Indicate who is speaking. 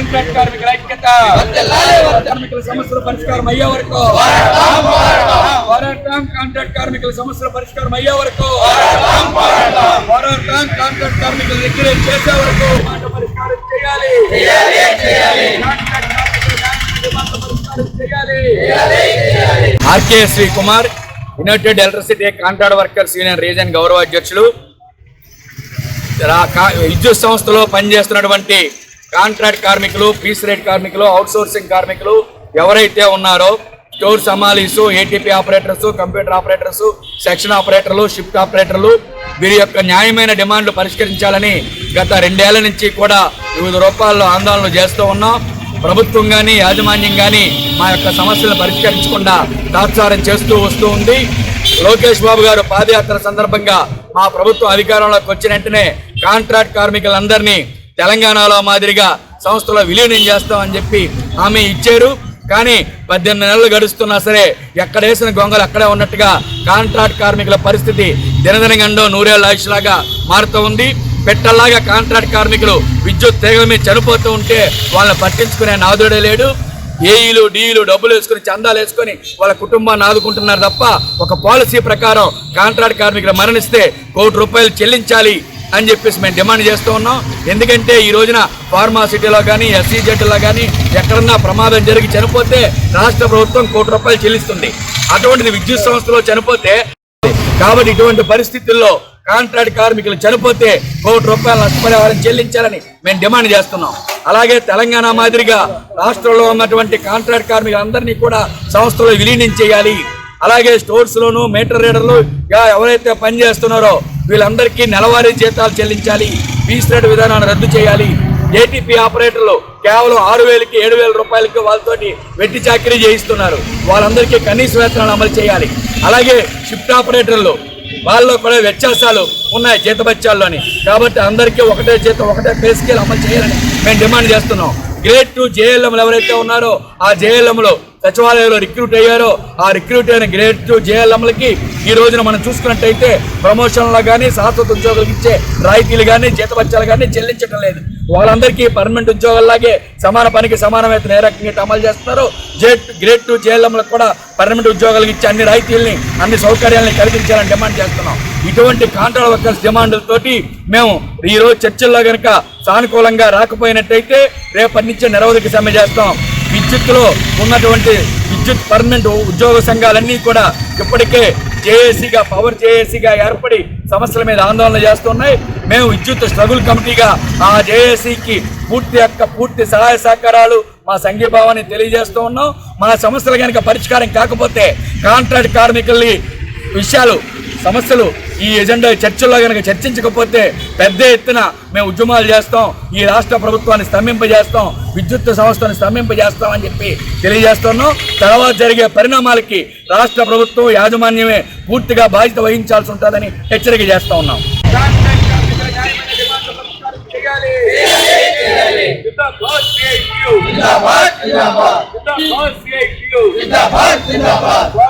Speaker 1: Contract కార్మికుల ఐక్యత. కార్మికుల సమస్యల పరిష్కారం అయ్యే వరకు. పోరాటం కాంట్రాక్ట్ కార్మికుల సమస్యల పరిష్కారం అయ్యే వరకు. పోరాటం కాంట్రాక్ట్ కార్మికుల దగ్గర చేసే వరకు మాట పరిష్కారం చేయాలి. RK Sree Kumar united electricity contract workers union region గౌరవ అధ్యక్షులు. విద్యుత్ సంస్థలో పనిచేస్తున్నటువంటి కాంట్రాక్ట్ కార్మికులు పీస్ రేట్ కార్మికులు అవుట్సోర్సింగ్ కార్మికులు ఎవరైతే ఉన్నారో store సమాలీసు ATP operators computer operators section ఆపరేటర్లు షిఫ్ట్ ఆపరేటర్లు వీరి యొక్క న్యాయమైన డిమాండ్లు పరిష్కరించాలని గత రెండేళ్ళ నుంచి కూడా వివిధ రూపాల్లో ఆందోళనలు చేస్తూ ఉన్నాం. ప్రభుత్వం కానీ యాజమాన్యం కానీ మా యొక్క సమస్యలను పరిష్కరించకుండా తాత్సారం చేస్తూ వస్తూ ఉంది. లోకేష్ బాబు గారు పాదయాత్ర సందర్భంగా మా ప్రభుత్వం అధికారంలోకి వచ్చిన వెంటనే కాంట్రాక్ట్ కార్మికులందరినీ తెలంగాణలో మాదిరిగా సంస్థలో విలీనం చేస్తామని చెప్పి హామీ ఇచ్చారు. కానీ పద్దెనిమిది నెలలు గడుస్తున్నా సరే ఎక్కడేసిన గొంగలు అక్కడే ఉన్నట్టుగా కాంట్రాక్ట్ కార్మికుల పరిస్థితి దినదినగండో నూరేళ్ళ ఆయుష్లాగా మారుతూ ఉంది. పెట్టల్లాగా కాంట్రాక్ట్ కార్మికులు విద్యుత్ తీగల మీద చనిపోతూ ఉంటే వాళ్ళని పట్టించుకునే నాదుడే లేడు. ఏఈలు డీఈలు డబ్బులు వేసుకుని చందాలు వేసుకొని వాళ్ళ కుటుంబాన్ని ఆదుకుంటున్నారు తప్ప ఒక పాలసీ ప్రకారం కాంట్రాక్ట్ కార్మికులు మరణిస్తే కోటి రూపాయలు చెల్లించాలి. అని చెప్పేసి మేము డిమాండ్ చేస్తూ ఉన్నాం. ఎందుకంటే ఈ రోజున ఫార్మాసిటీలో కానీ ఎస్సీజెడ్లో కానీ ఎక్కడన్నా ప్రమాదం జరిగి చనిపోతే రాష్ట్ర ప్రభుత్వం కోటి రూపాయలు చెల్లిస్తుంది. అటువంటిది విద్యుత్ సంస్థలో చనిపోతే కాబట్టి ఇటువంటి పరిస్థితుల్లో కాంట్రాక్ట్ కార్మికులు చనిపోతే కోటి రూపాయల నష్టపరిహారం చెల్లించాలని మేము డిమాండ్ చేస్తున్నాం. అలాగే తెలంగాణ మాదిరిగా రాష్ట్రంలో ఉన్నటువంటి కాంట్రాక్ట్ కార్మికులందరినీ కూడా సంస్థలో విలీనం చేయాలి. అలాగే స్టోర్స్లోను మీటర్ రీడర్లు ఎవరైతే పనిచేస్తున్నారో వీళ్ళందరికీ నెలవారీ జీతాలు చెల్లించాలి. ఫీజు రేట్ విధానాన్ని రద్దు చేయాలి. ఏటీపీ ఆపరేటర్లు కేవలం ఆరు వేలకి ఏడు వేల రూపాయలకి వాళ్ళతోటి వెట్టి చాకరీ చేయిస్తున్నారు. వాళ్ళందరికీ కనీస వేతనాలు అమలు చేయాలి. అలాగే షిఫ్ట్ ఆపరేటర్లు వాళ్ళలో కూడా వ్యత్యాసాలు ఉన్నాయి జీతభత్యాల్లోని. కాబట్టి అందరికీ ఒకటే జీతం ఒకటే పే స్కేల్ అమలు చేయాలని మేము డిమాండ్ చేస్తున్నాం. గ్రేడ్ టూ జేఎల్ఎంలు ఎవరైతే ఉన్నారో ఆ జేఎల్ఎంలు సచివాలయంలో రిక్రూట్ అయ్యారో ఆ రిక్రూట్ అయిన గ్రేడ్ టూ జేఎల్ఎంలకి ఈ రోజున మనం చూసుకున్నట్టయితే ప్రమోషన్లో కానీ శాశ్వత ఉద్యోగులకు ఇచ్చే రాయితీలు కానీ జీతపత్యాలు కానీ చెల్లించడం లేదు. వాళ్ళందరికీ పర్మనెంట్ ఉద్యోగాల్లాగే సమాన పనికి సమాన ఏ రకంగా అమలు చేస్తున్నారు జేట్ గ్రేడ్ టూ జేఎల్ఎంలకు కూడా పర్మనెంట్ ఉద్యోగాలకు ఇచ్చే అన్ని రాయితీల్ని అన్ని సౌకర్యాలని కల్పించాలని డిమాండ్ చేస్తున్నాం. ఇటువంటి కాంట్రాక్ట్ వర్కర్స్ డిమాండ్లతోటి మేము ఈ రోజు చర్చల్లో కనుక సానుకూలంగా రాకపోయినట్టయితే రేపటి నుంచే నిరవధిక సమ్మె చేస్తాం. విద్యుత్తులో ఉన్నటువంటి విద్యుత్ పర్మనెంట్ ఉద్యోగ సంఘాలన్నీ కూడా ఇప్పటికే జేఏసీగా పవర్ జేఏసీగా ఏర్పడి సమస్యల మీద ఆందోళన చేస్తున్నాయి. మేము విద్యుత్ స్ట్రగుల్ కమిటీగా ఆ జేఏసీకి పూర్తి యొక్క పూర్తి సహాయ సహకారాలు మా సంఘీభావాన్ని తెలియజేస్తూ ఉన్నాం. మా సమస్యలు కనుక పరిష్కారం కాకపోతే కాంట్రాక్ట్ కార్మికుల్ని విషయాలు సమస్యలు ఈ ఎజెండా చర్చల్లో కనుక చర్చించకపోతే పెద్ద ఎత్తున మేము ఉద్యమాలు చేస్తాం ఈ రాష్ట్ర ప్రభుత్వాన్ని స్తంభింపజేస్తాం విద్యుత్ సంస్థను స్తంభింపజేస్తాం అని చెప్పి తెలియజేస్తున్నాం. తర్వాత జరిగే పరిణామాలకి రాష్ట్ర ప్రభుత్వం యాజమాన్యమే పూర్తిగా బాధ్యత వహించాల్సి ఉంటుందని హెచ్చరిక చేస్తా ఉన్నాం. పోరాటం contract